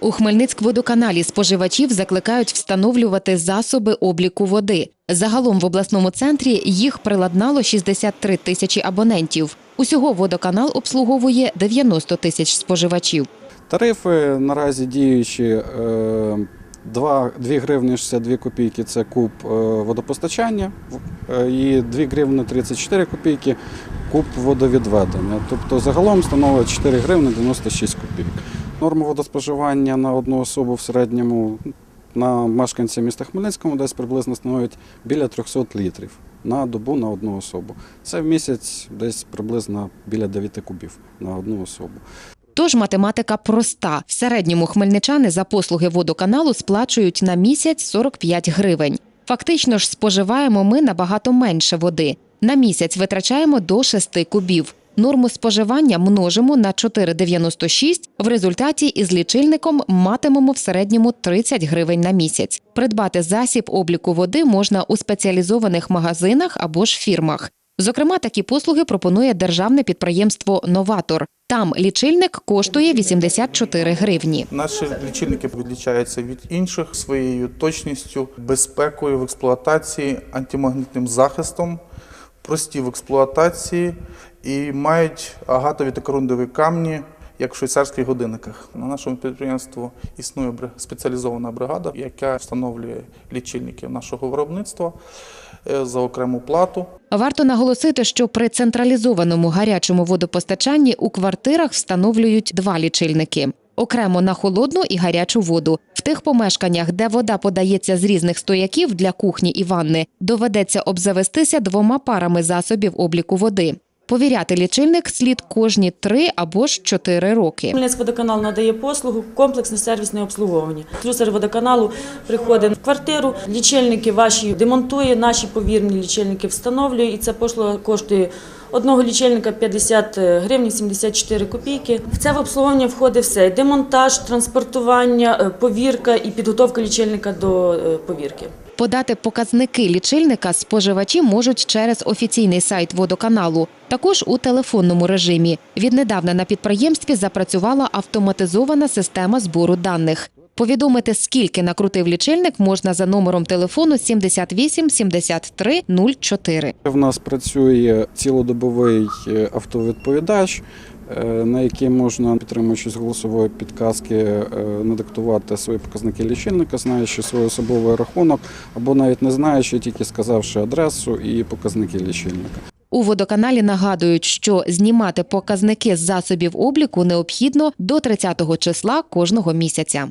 У Хмельницькводоканалі споживачів закликають встановлювати засоби обліку води. Загалом в обласному центрі їх приладнало 63 тисячі абонентів. Усього водоканал обслуговує 90 тисяч споживачів. Тарифи наразі діючі е, 2, 2 гривні 62 копійки це куб е, водопостачання е, і 2 гривні 34 копійки куб водовідведення. Тобто загалом становить 4 гривні 96 копійок. Норма водоспоживання на одну особу в середньому на мешканця міста Хмельницькому десь приблизно становить біля 300 літрів на добу на одну особу. Це в місяць десь приблизно біля 9 кубів на одну особу. Тож математика проста. В середньому хмельничани за послуги водоканалу сплачують на місяць 45 гривень. Фактично ж споживаємо ми набагато менше води. На місяць витрачаємо до 6 кубів. Норму споживання множимо на 4,96. В результаті із лічильником матимемо в середньому 30 гривень на місяць. Придбати засіб обліку води можна у спеціалізованих магазинах або ж фірмах. Зокрема, такі послуги пропонує державне підприємство Новатор. Там лічильник коштує 84 гривні. Наші лічильники відлічаються від інших своєю точністю, безпекою в експлуатації, антимагнітним захистом, прості в експлуатації і мають агатові та корундові камні, як в швейцарських годинниках. На нашому підприємстві існує спеціалізована бригада, яка встановлює лічильники нашого виробництва е, за окрему плату. Варто наголосити, що при централізованому гарячому водопостачанні у квартирах встановлюють два лічильники. Окремо на холодну і гарячу воду. В тих помешканнях, де вода подається з різних стояків для кухні і ванни, доведеться обзавестися двома парами засобів обліку води. Повіряти лічильник слід кожні три або ж чотири роки. Хмельницькводоканал надає послугу комплексне сервісне обслуговування. Слюсар водоканалу приходить в квартиру, лічильники ваші демонтує, наші повірні лічильники встановлює, і ця послуга коштує одного лічильника 50 гривень 74 копійки. В це в обслуговування входить все: демонтаж, транспортування, е, повірка і підготовка лічильника до е, повірки. Подати показники лічильника споживачі можуть через офіційний сайт водоканалу, також у телефонному режимі. Віднедавна на підприємстві запрацювала автоматизована система збору даних. Повідомити, скільки накрутив лічильник, можна за номером телефону 78 73 04. В нас працює цілодобовий е, автовідповідач, на які можна, підтримуючись голосової підказки, е, надиктувати свої показники лічильника, знаючи свій особовий рахунок, або навіть не знаючи, тільки сказавши адресу і показники лічильника. У водоканалі нагадують, що знімати показники з засобів обліку необхідно до 30 числа кожного місяця.